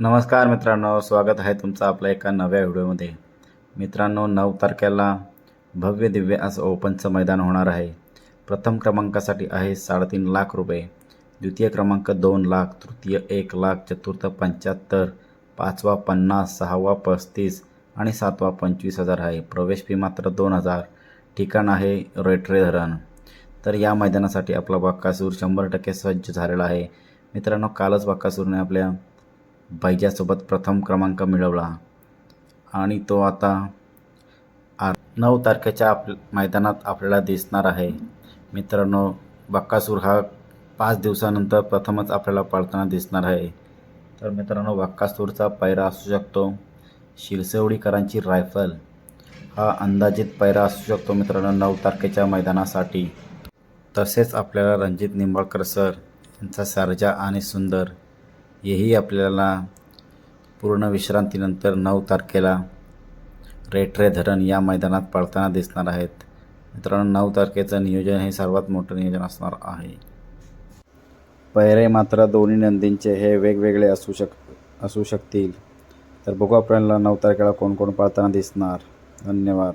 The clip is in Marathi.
नमस्कार मित्रांनो स्वागत आहे तुमचं आपल्या एका नव्या व्हिडिओमध्ये. मित्रांनो नऊ तारखेला भव्य दिव्य असं ओपनचं मैदान होणार आहे. प्रथम क्रमांकासाठी आहे साडेतीन लाख रुपये. द्वितीय क्रमांक दोन लाख तृतीय एक लाख चतुर्थ पंच्याहत्तर पाचवा पन्नास सहावा पस्तीस आणि सातवा पंचवीस हजार आहे. प्रवेश फी मात्र दोन हजार. ठिकाण आहे रेटरे धरण. तर या मैदानासाठी आपला बाक्कासूर शंभर टक्के सज्ज झालेला आहे. मित्रांनो कालच बाक्कासूरने आपल्या बैजासोबत प्रथम क्रमांक मिळवला. आणि तो आता आ नऊ तारखेच्या आप मैदानात आपल्याला दिसणार आहे. मित्रांनो बक्कासूर हा पाच दिवसानंतर प्रथमच आपल्याला पळताना दिसणार आहे. तर मित्रांनो बक्कासूरचा पैरा असू शकतो. शिरसेवडीकरांची रायफल हा अंदाजित पैरा असू शकतो मित्रांनो नऊ तारखेच्या मैदानासाठी. तसेच आपल्याला रणजित निंबाळकर सर यांचा सर्जा आणि सुंदर हेही आपल्याला पूर्ण विश्रांतीनंतर नऊ तारखेला रेठरे धरण या मैदानात पळताना दिसणार आहेत. मित्रांनो नऊ तारखेचं नियोजन हे सर्वात मोठं नियोजन असणार आहे. पैरे मात्र दोन्ही नंदींचे हे वेगवेगळे असू शक असू शकतील. तर बघू आपल्याला नऊ तारखेला कोण कोण पळताना दिसणार. धन्यवाद.